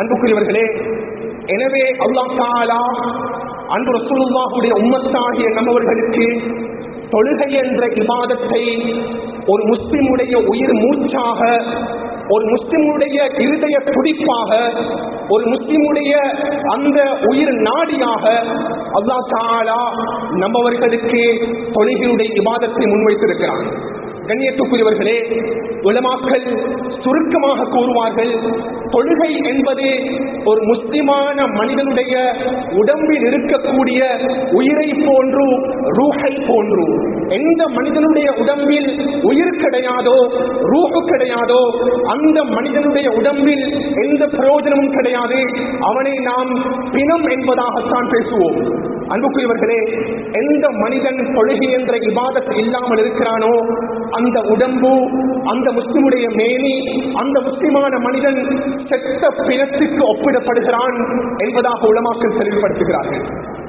அன்புக்குரியவர்களே எனவே அல்லாஹ் தாலா அன்பு ரசூலுல்லாஹுடைய உம்மத்தாகிய நம்மவர்களுக்கு தொழுகை என்ற இபாதத்தை ஒரு முஸ்லிமுடைய உயிர் மூச்சாக ஒரு முஸ்லிமுடைய இருதய துடிப்பாக ஒரு முஸ்லிமுடைய அந்த உயிர் நாடியாக அல்லா தாலா நம்மவர்களுக்கு தொழுகையுடைய இபாதத்தை முன்வைத்திருக்கிறான். கண்ணியத்துக்குரியவர்களே உலமாக்கள் சுருக்கமாக கூறுவார்கள் தொழுகை என்பது ஒரு முஸ்லிமான மனிதனுடைய உடம்பில் இருக்கக்கூடிய உயிரை போன்று ரூஹை போன்று. எந்த மனிதனுடைய உடம்பில் உயிர் கிடையாதோ ரூஹு கிடையாதோ அந்த மனிதனுடைய உடம்பில் எந்த பிரயோஜனமும் கிடையாது. அவனை நாம் பிணம் என்பதாகத்தான் பேசுவோம். அன்புக்குரியவர்களே எந்த மனிதன் தொழுகை என்ற இபாதத் இல்லாமல் இருக்கிறானோ அந்த உடம்பு அந்த முஸ்லிமுடைய மேனி அந்த முஸ்லிமான மனிதன் செத்த பிணத்துக்கு ஒப்பிடப்படுகிறான் என்பதாக உலமாக்கள் தெளிவுபடுத்துகிறார்கள்.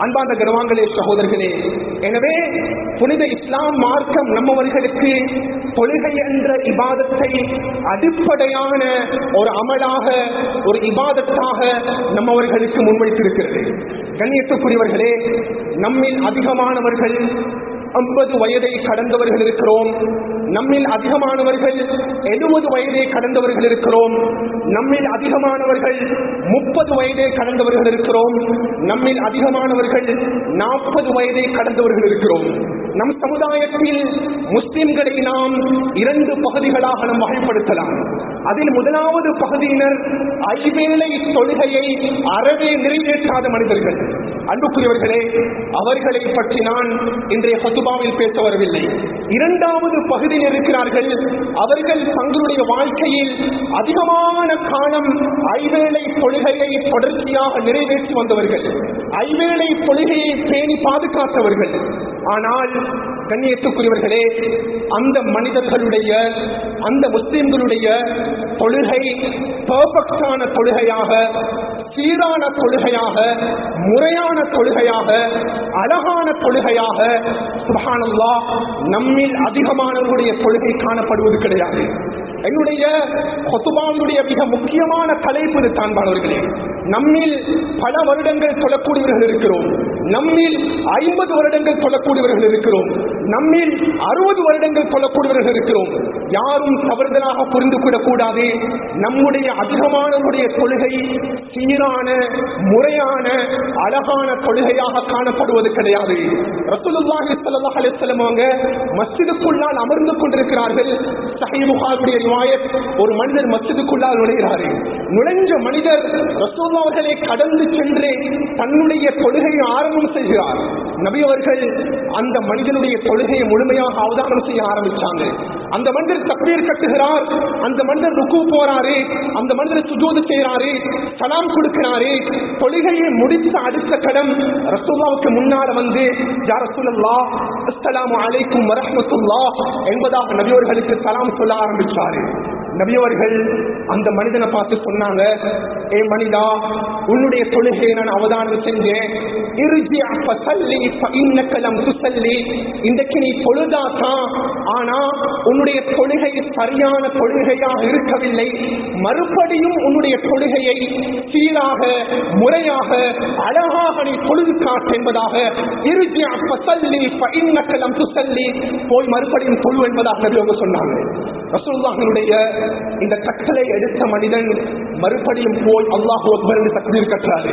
அன்பார்ந்த கனவாங்களே சகோதரர்களே எனவே புனித இஸ்லாம் மார்க்கம் நம்மவர்களுக்கு தொழுகை என்ற இபாதத்தை அடிப்படையான ஒரு அமலாக ஒரு இபாதத்தாக நம்மவர்களுக்கு முன்வைத்திருக்கிறது. கண்ணியத்துக்குரியவர்களே நம்மில் அதிகமானவர்கள் ஐம்பது வயதை கடந்தவர்கள் இருக்கிறோம். நம்மில் அதிகமானவர்கள் எழுபது வயதை கடந்தவர்கள் இருக்கிறோம். நம்மில் அதிகமானவர்கள் முப்பது வயதை கடந்தவர்கள் இருக்கிறோம். நம்மில் அதிகமானவர்கள் நாற்பது வயதை கடந்தவர்கள் இருக்கிறோம். நம் சமுதாயத்தில் முஸ்லிம்களை நாம் இரண்டு பகுதிகளாக நாம் வகைப்படுத்தலாம். அதில் முதலாவது பகுதியினர் ஐவேளை தொழுகையை அறவே நிறைவேற்றாத மனிதர்கள். அன்புக்குரியவர்களே அவர்களை பற்றி நான் இன்றைய ஹத்துபாவில் பேச வரவில்லை. இரண்டாவது பகுதியில் இருக்கிறார்கள். அவர்கள் தங்களுடைய வாழ்க்கையில் அதிகமான காலம் ஐவேளை தொழுகையை தொடர்ச்சியாக நிறைவேற்றி வந்தவர்கள். ஐவேளை தொழுகையை பேணி பாதுகாத்தவர்கள். ஆனால் கண்ணியத்துக்குரியவர்களே அந்த மனிதர்களுடைய அந்த முஸ்லிம்களுடைய தொழுகை பர்ஃபெக்டான தொழுகையாக சீரான தொழுகையாக முறையான தொழுகையாக அழகான தொழுகையாக சுபஹானல்லா நம்மில் அதிகமானவருடைய தொழுகை காணப்படுவது கிடையாது. என்னுடைய கொத்துபாவுடைய மிக முக்கியமான தலைப்பு இது தான்பானவர்களே. நம்மில் பல வருடங்கள் தொழக்கூடியவர்கள் இருக்கிறோம். நம்மில் ஐம்பது வருடங்கள் தொழக்கூடியவர்கள் இருக்கிறோம். நம்மில் அறுபது வருடங்கள் தொழக்கூடியவர்கள் இருக்கிறோம். யாரும் தவறுதலாக புரிந்து கொள்ளக்கூடாது நம்முடைய அதிகமானவருடைய தொழுகை சீரான முறையான அழகான தொழுகையாக காணப்படுவது கிடையாது. ரசூலுல்லாஹி ஸல்லல்லாஹு அலைஹி வஸல்லம் அவங்க மஸ்ஜிதுக்குள்ளால் அமர்ந்து கொண்டிருக்கிறார்கள். சஹீஹ் புகாரியுடைய ரிவாயத் ஒரு மனிதர் மஸ்ஜிதுக்குள்ளால் நுழைகிறார். நுழைஞ்ச மனிதர் ரசூலுல்லாஹி அவர்களை கடந்து சென்று தன்னுடைய தொழுகையை ஆரம்பம் செய்கிறார். நபி அவர்கள் அந்த மனிதனுடைய தொழுகையை முழுமையாக அவதானம் செய்ய ஆரம்பிச்சாங்க. அந்த மனிதர் தப்பீர் கட்டுகிறார். அந்த மனிதர் ருக்கு போறாரு. அந்த மனிதர் சுஜூது செய்யறாரு சலாம் கொடுக்கிறாரு. தொழுகையை முடித்த அடுத்த கடம் ரசூல்லாவுக்கு முன்னால வந்து யார் ரசூலல்லா அஸ்லாம் அலைக்கும் வரமத்துல்லா என்பதாக நபியோர்களுக்கு சலாம் சொல்ல ஆரம்பிச்சாரு. நபியவர்கள் அந்த மனிதனை பார்த்து சொன்னாங்க ஏ மனிதா உன்னுடைய தொழுகையை நான் அவதானம் செஞ்சேன். இறுதி அப்ப சல்லி இன்னக்கலம் துசல்லி. இன்றைக்கு நீ பொழுதாதான் ஆனா உன்னுடைய தொழுகை சரியான தொழுகையாக இருக்கவில்லை. மறுபடியும் உன்னுடைய தொழுகையை சீராக முறையாக அழகாக நீ பொழுது காட்டு என்பதாக இறுதி அப்ப சல்லி இன்னக்கலம் துசல்லி. போய் மறுபடியும் தொழு என்பதாக அவங்க சொன்னாங்க. ரசூலுல்லாஹினுடைய இந்த கட்டளை எடுத்த மனிதன் மறுபடியும் போய் அல்லாஹு அக்பர் என்று தக்பீர் கட்டுறாரு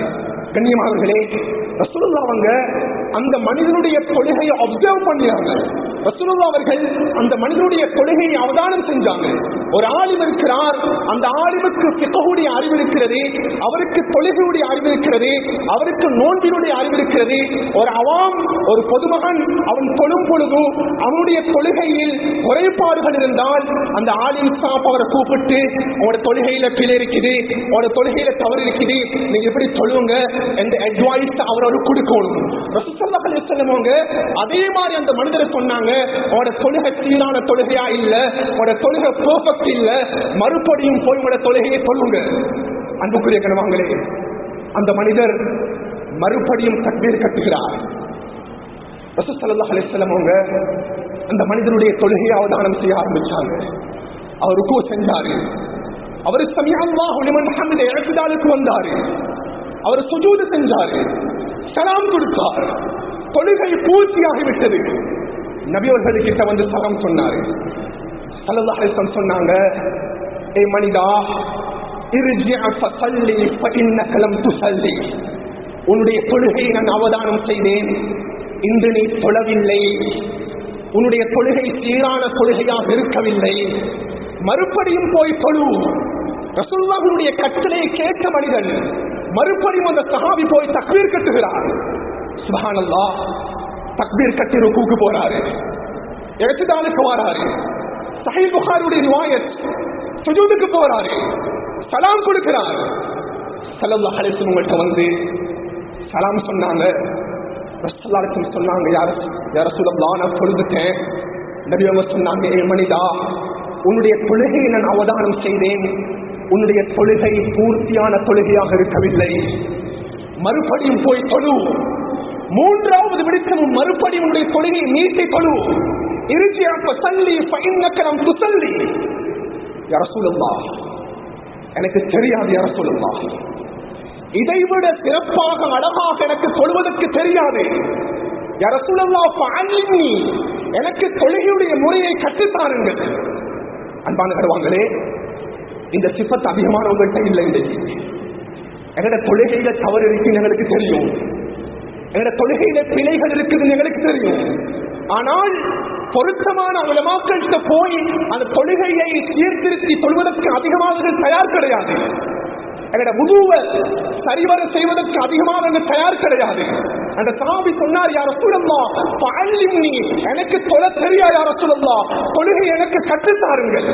கண்ணியமானவர்களே ரசூலுல்லா அவங்க அந்த மனிதனுடைய கொள்கையை அப்சர்வ் பண்ணினாங்க. ரசூலுல்லா அவர்கள் அந்த மனிதனுடைய கொள்கையை அவதானம் செஞ்சாங்க. ஒரு ஆலிம் இருக்கிறார். அந்த ஆலிமுக்கு பிகவுடைய அறிவு இருக்கிறது. அவருக்கு தொழுகையுடைய அறிவு இருக்கிறது. அவருக்கு நோன்பினுடைய அறிவு இருக்கிறது. ஒரு அவாம் ஒரு பொதுமகன் அவன் தொழும் பொழுது அவனுடைய கொள்கையில் குறைபாடுகள் இருந்தால் அந்த ஆலிம் சாப் அவரை கூப்பிட்டு உங்களோட தொழுகையில பிழை இருக்குது. உங்களோட தொழுகையில தவறு இருக்குது. நீங்க எப்படி சொல்லுங்க எந்த அட்வைஸ் அவரோட கொடுக்கணும். ரசூலுல்லாஹி அதே மாதிரி அந்த மனிதரை சொன்னாங்க உங்களோட தொழுகை சீரான தொழுகையா இல்ல உங்களோட தொழுகை பெர்ஃபெக்ட் இல்ல மறுபடியும் போய் உங்களோட தொழுகையை சொல்லுங்க. அன்புக்குரிய கணவாங்களே அந்த மனிதர் மறுபடியும் தக்பீர் கட்டுகிறார். ரசூல் ஸல்லல்லாஹு அவங்க அந்த மனிதனுடைய தொழுகையை அவதானம் செய்ய ஆரம்பிச்சாங்க. அவர் ருக்கு செஞ்சாரு. அவர் சமியல்லாஹு லிமன் ஹமித இழக்குதாலுக்கு வந்தாரு. அவர் சுஜூது செஞ்சாரு. சலாம் கொடுத்தார். தொழுகை பூர்த்தியாகிவிட்டது. நபியவர்கள் கிட்ட வந்து சலம் சொன்னாரு. சல்லல்லாஹு சொன்னாங்க ஏ மனிதா உன்னுடைய தொழுகையை நான் அவதானம் செய்தேன். இன்று நீ தொழவில்லை. உன்னுடைய தொழுகை சீரான தொழுகையாக இருக்கவில்லை. மறுபடியும் போய் தொழு. ரசுல்லாவுடைய கட்டளையை கேட்ட மனிதன் மறுபடியும் அந்த சகாவி போய் தக்வீர் கட்டுகிறார் சுபானல்லா தக்பீர் கட்டி ருக்குக்கு போறாரு. எழுத்துதானுக்கு வராரு. சஹீல் புகாருடைய ரிவாயத் சுஜூதுக்கு போறாரு. சலாம் கொடுக்கிறார். சலல்லா அலைஹி உங்கள்கிட்ட வந்து சலாம் சொன்னாங்க. ரசூலுல்லாஹி சொன்னாங்க யார யார சொல்லலாம் நான் பொழுதுட்டேன் நபி அவங்க சொன்னாங்க ஏ மனிதா உன்னுடைய தொழுகையை நான் அவதானம் செய்தேன். உன்னுடைய தொழுகை பூர்த்தியான தொழுகையாக இருக்கவில்லை. மறுபடியும் போய் தொழு. மூன்றாவது விடுக்கமும் மறுபடி உன்னுடைய தொழுகையை நீட்டி தொழு. இறுதி அப்ப சல்லி துசல்லி. யார எனக்கு தெரியாது யார இதைவிட சிறப்பாக அழகாக எனக்கு சொல்வதற்கு தெரியாது. யரசுலல்லா பாலினி எனக்கு தொழுகையுடைய முறையை கற்றுத்தாருங்கள். அன்பான கருவாங்களே இந்த சிப்பத்து அதிகமானவங்கள்ட்ட இல்லை இன்றைக்கு. எங்கட தொழுகையில தவறு இருக்குன்னு எங்களுக்கு தெரியும். எங்கட தொழுகையில பிழைகள் இருக்குதுன்னு எங்களுக்கு தெரியும். ஆனால் பொருத்தமான உலமாக்கள்கிட்ட போய் அந்த தொழுகையை சீர்திருத்தி கொள்வதற்கு அதிகமாக தயார் கிடையாது. எங்கட முதுவ சரிவர செய்வதற்கு அதிகமாக அங்க தயார் கிடையாது. அந்த சாமி சொன்னார் யார சூழல்லா பள்ளி எனக்கு தொலை தெரியா யார சொல்லலாம் தொழுகை எனக்கு கற்றுத்தாருங்கள்